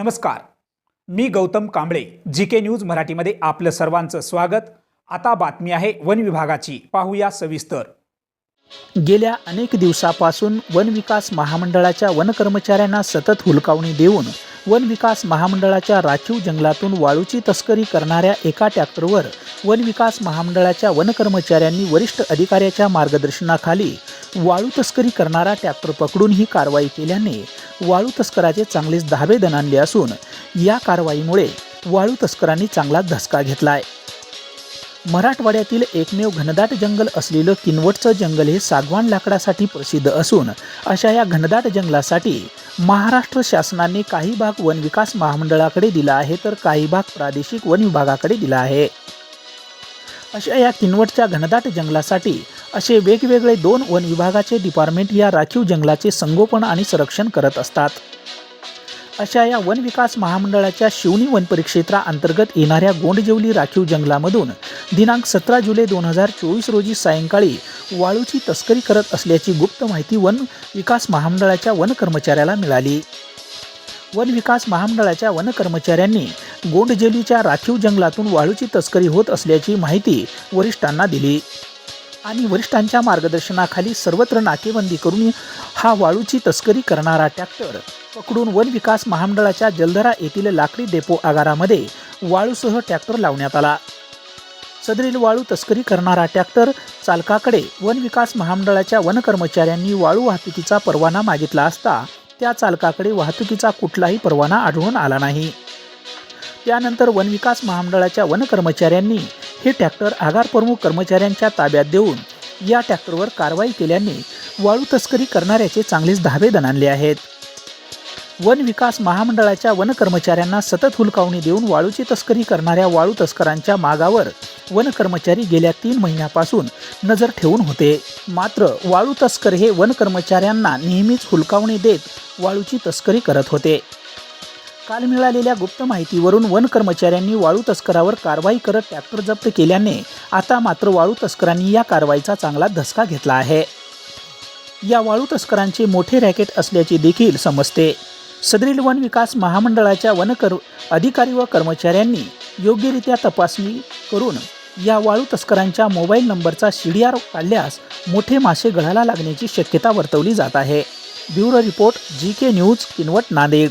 नमस्कार. मी Gautam Kamble G K news मराठीमध्ये आपलं सर्वांचं स्वागत. आता बातमी आहे वन विभागाची. पाहूया सविस्तर. गेल्या अनेक दिवसापासून वन विकास महामंडळाच्या वन कर्मचाऱ्यांना सतत हुलकावणी देऊन वन विकास महामंडळाच्या राखीव जंगलातून वाळूची तस्करी करणाऱ्या एका ट्रॅक्टरवर वन विकास महामंडळाच्या वन कर्मचाऱ्यांनी वरिष्ठ अधिकाऱ्याच्या मार्गदर्शनाखाली वाळू तस्करी करणारा ट्रॅक्टर पकडून ही कारवाई केल्याने वाळू तस्कराचे चांगलेच धाबे दणाणले असून या कारवाईमुळे वाळू तस्करांनी चांगला धसका घेतलाय. मराठवाड्यातील एकमेव घनदाट जंगल असलेलं किनवटचं जंगल हे सागवान लाकडासाठी प्रसिद्ध असून अशा या घनदाट जंगलासाठी महाराष्ट्र शासनाने काही भाग वनविकास महामंडळाकडे दिला आहे तर काही भाग प्रादेशिक वन विभागाकडे दिला आहे. अशा या किनवटच्या घनदाट जंगलासाठी असे वेगवेगळे दोन वन विभागाचे डिपार्टमेंट या राखीव जंगलाचे संगोपन आणि संरक्षण करत असतात. अशा या वन विकास महामंडळाच्या शिवनी वन अंतर्गत येणाऱ्या गोंडजेवली राखीव जंगलामधून दिनांक सतरा जुलै दोन हजार चोवीस रोजी सायंकाळी वाळूची तस्करी करत असल्याची गुप्त माहिती वन विकास महामंडळाच्या वन कर्मचाऱ्याला मिळाली. वन विकास महामंडळाच्या वन कर्मचाऱ्यांनी गोंडजेलीच्या राखीव जंगलातून वाळूची तस्करी होत असल्याची माहिती वरिष्ठांना दिली. आणि वरिष्ठांच्या मार्गदर्शनाखाली सर्वत्र नाकेबंदी करून हा वाळूची तस्करी करणारा ट्रॅक्टर पकडून वन विकास महामंडळाच्या जलधरा येथील लाकडी डेपो आगारामध्ये वाळूसह ट्रॅक्टर लावण्यात आला. सदरील वाळू तस्करी करणारा ट्रॅक्टर चालकाकडे वन विकास महामंडळाच्या वन कर्मचाऱ्यांनी वाळू वाहतुकीचा परवाना मागितला असता त्या चालकाकडे वाहतुकीचा कुठलाही परवाना आढळून आला नाही. त्यानंतर वन विकास महामंडळाच्या वनकर्मचाऱ्यांनी हे ट्रॅक्टर आगार प्रमुख कर्मचाऱ्यांच्या ताब्यात देऊन या ट्रॅक्टरवर कारवाई केल्याने वाळू तस्करी करणाऱ्याचे चांगलेच धाबे दणाणले आहेत. वन विकास महामंडळाच्या वनकर्मचाऱ्यांना सतत हुलकावणी देऊन वाळूची तस्करी करणाऱ्या वाळू तस्करांच्या मागावर वनकर्मचारी गेल्या तीन महिन्यापासून नजर ठेवून होते. मात्र वाळू तस्कर हे वन कर्मचाऱ्यांना नेहमीच हुलकावणी देत वाळूची तस्करी करत होते. काल मिळालेल्या गुप्त माहितीवरून वन कर्मचाऱ्यांनी वाळू तस्करावर कारवाई करत ट्रॅक्टर जप्त केल्याने आता मात्र वाळू तस्करांनी या कारवाईचा चांगला धसका घेतला आहे. या वाळू तस्करांचे मोठे रॅकेट असल्याचे देखील समजते. सदरील वन विकास महामंडळाच्या वनकर अधिकारी व कर्मचाऱ्यांनी योग्यरित्या तपासणी करून या वाळू तस्करांच्या मोबाईल नंबरचा शि डी आर काढल्यास मोठे मासे गळाला लागण्याची शक्यता वर्तवली जात आहे. Bureau report G K news Kinwat Nanded.